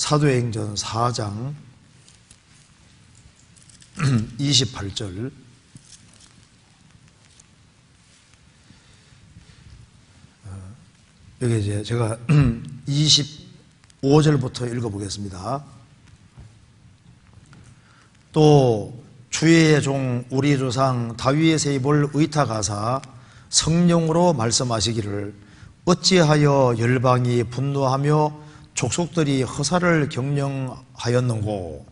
사도행전 4장 28절 어, 여기 이제 제가 25절부터 읽어보겠습니다. 또 주의 종 우리 조상 다윗의 입을 의탁하사 성령으로 말씀하시기를 어찌하여 열방이 분노하며 족속들이 허사를 경영하였는고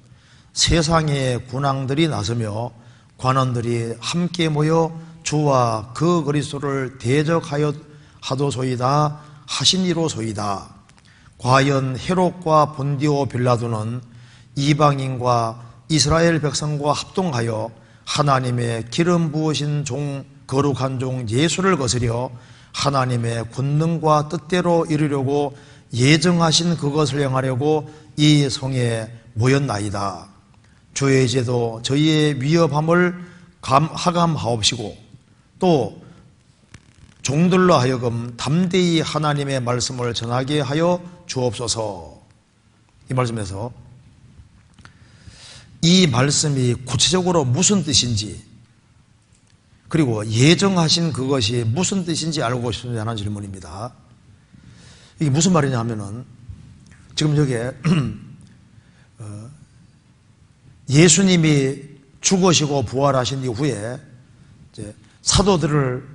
세상의 군왕들이 나서며 관원들이 함께 모여 주와 그 그리스도를 대적하여 하도소이다 하시니로소이다. 과연 헤롯과 본디오 빌라도는 이방인과 이스라엘 백성과 합동하여 하나님의 기름 부으신 종 거룩한 종 예수를 거스려 하나님의 권능과 뜻대로 이루려고 예정하신 그것을 행하려고 이 성에 모였나이다. 주의 제도 저희의 위협함을 감, 하감하옵시고 또 종들로 하여금 담대히 하나님의 말씀을 전하게 하여 주옵소서. 이 말씀에서 이 말씀이 구체적으로 무슨 뜻인지 그리고 예정하신 그것이 무슨 뜻인지 알고 싶냐는 질문입니다. 이게 무슨 말이냐 하면은 지금 여기에 어, 예수님이 죽으시고 부활하신 이후에 사도들을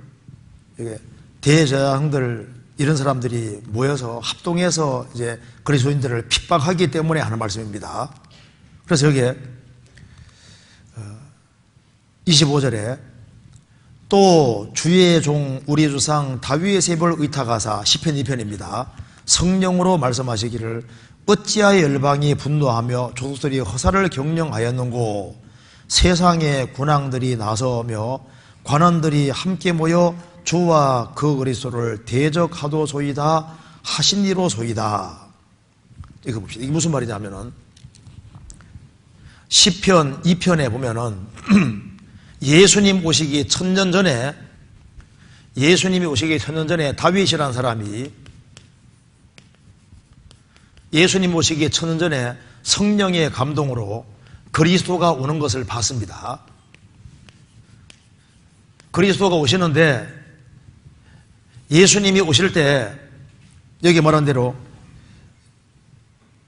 대제사장들 이런 사람들이 모여서 합동해서 이제 그리스도인들을 핍박하기 때문에 하는 말씀입니다. 그래서 여기에 25절에 또 주의 종 우리 조상 다윗의 세벌 의탁하사 시편 2편입니다. 성령으로 말씀하시기를 어찌하여 열방이 분노하며 조속들이 허사를 경영하였는고 세상의 군왕들이 나서며 관원들이 함께 모여 주와 그 그리스도를 대적하도소이다 하시니로소이다. 이거 봅시다. 이게 무슨 말이냐면은 시편 2편에 보면은 예수님 오시기 천년 전에 예수님이 오시기 천년 전에 다윗이라는 사람이 예수님 오시기 천년 전에 성령의 감동으로 그리스도가 오는 것을 봤습니다. 그리스도가 오시는데 예수님이 오실 때 여기 말한 대로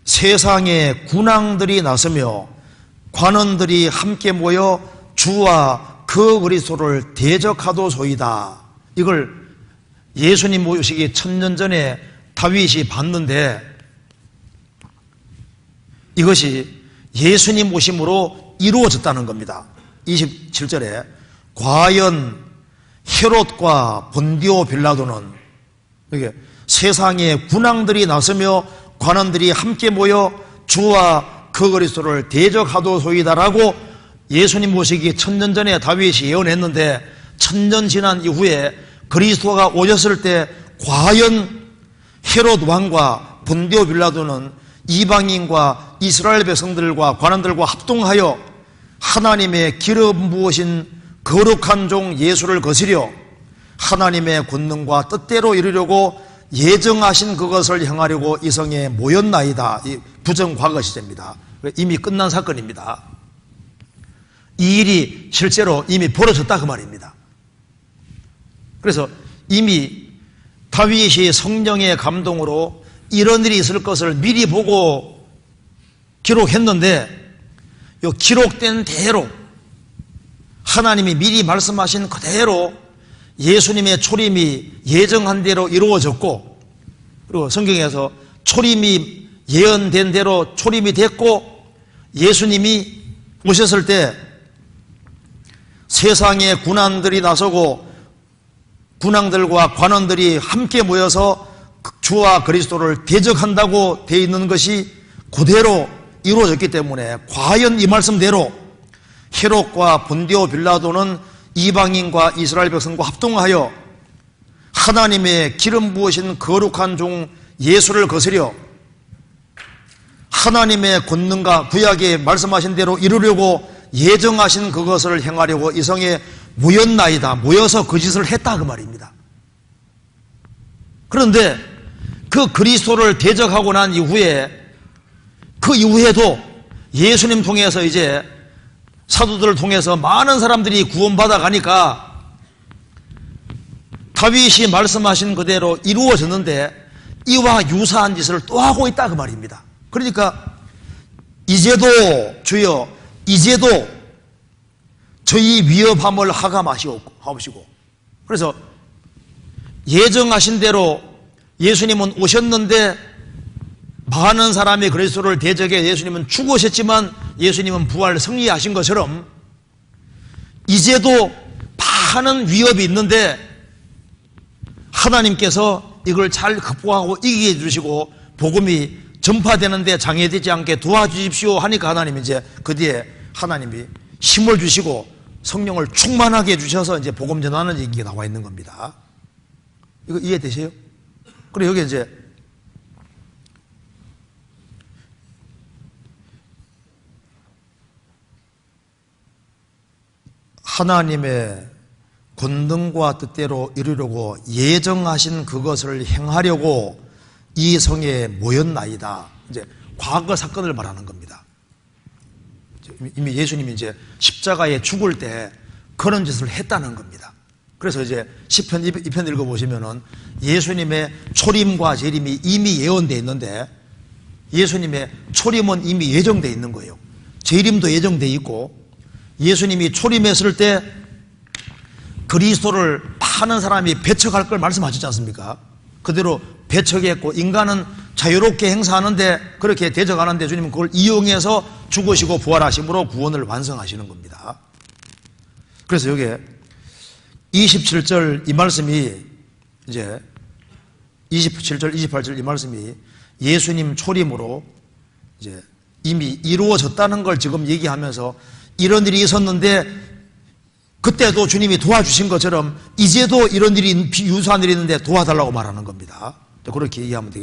세상의 군왕들이 나서며 관원들이 함께 모여 주와 그 그리스도를 대적하도소이다. 이걸 예수님 모시기 천년 전에 다윗이 봤는데 이것이 예수님 오심으로 이루어졌다는 겁니다. 27절에 과연 헤롯과 본디오 빌라도는 이게 세상의 군왕들이 나서며 관원들이 함께 모여 주와 그 그리스도를 대적하도소이다라고 예수님 모시기 천년 전에 다윗이 예언했는데 천년 지난 이후에 그리스도가 오셨을 때 과연 헤롯 왕과 본디오 빌라도는 이방인과 이스라엘 백성들과 관원들과 합동하여 하나님의 기름 부으신 거룩한 종 예수를 거스려 하나님의 권능과 뜻대로 이루려고 예정하신 그것을 행하려고 이성에 모였나이다. 이 부정 과거 시제입니다. 이미 끝난 사건입니다. 이 일이 실제로 이미 벌어졌다 그 말입니다. 그래서 이미 다윗이 성령의 감동으로 이런 일이 있을 것을 미리 보고 기록했는데 이 기록된 대로 하나님이 미리 말씀하신 그대로 예수님의 초림이 예정한 대로 이루어졌고 그리고 성경에서 초림이 예언된 대로 초림이 됐고 예수님이 오셨을 때 세상의 군왕들이 나서고 군왕들과 관원들이 함께 모여서 주와 그리스도를 대적한다고 되어 있는 것이 그대로 이루어졌기 때문에 과연 이 말씀대로 헤롯과 본디오 빌라도는 이방인과 이스라엘 백성과 합동하여 하나님의 기름 부으신 거룩한 종 예수를 거스려 하나님의 권능과 구약에 말씀하신 대로 이루려고 예정하신 그것을 행하려고 이성에 모였나이다. 모여서 그 짓을 했다 그 말입니다. 그런데 그 그리스도를 대적하고 난 이후에 그 이후에도 예수님 통해서 이제 사도들을 통해서 많은 사람들이 구원받아 가니까 다윗이 말씀하신 그대로 이루어졌는데 이와 유사한 짓을 또 하고 있다 그 말입니다. 그러니까 이제도 주여 이제도 저희 위협함을 하감하시고. 그래서 예정하신 대로 예수님은 오셨는데 많은 사람이 그리스도를 대적해 예수님은 죽으셨지만 예수님은 부활 승리하신 것처럼 이제도 많은 위협이 있는데 하나님께서 이걸 잘 극복하고 이기게 해주시고 복음이 전파되는데 장애되지 않게 도와주십시오 하니까 하나님이 이제 그 뒤에 하나님이 힘을 주시고 성령을 충만하게 해주셔서 이제 복음 전하는 얘기가 나와 있는 겁니다. 이거 이해되세요? 그리고 여기 이제 하나님의 권능과 뜻대로 이루려고 예정하신 그것을 행하려고 이 성에 모였나이다. 이제 과거 사건을 말하는 겁니다. 이미 예수님이 이제 십자가에 죽을 때 그런 짓을 했다는 겁니다. 그래서 이제 10편, 2편 읽어보시면은 예수님의 초림과 재림이 이미 예언되어 있는데 예수님의 초림은 이미 예정되어 있는 거예요. 재림도 예정되어 있고 예수님이 초림했을 때 그리스도를 파는 사람이 배척할 걸 말씀하셨지 않습니까? 그대로 배척했고 인간은 자유롭게 행사하는데 그렇게 대적하는데 주님은 그걸 이용해서 죽으시고 부활하심으로 구원을 완성하시는 겁니다. 그래서 여기에 27절 이 말씀이 이제 27절, 28절 이 말씀이 예수님 초림으로 이제 이미 이루어졌다는 걸 지금 얘기하면서 이런 일이 있었는데 그때도 주님이 도와주신 것처럼 이제도 이런 일이 유사한 일이 있는데 도와달라고 말하는 겁니다. 그렇게 이해하면 되겠습니다.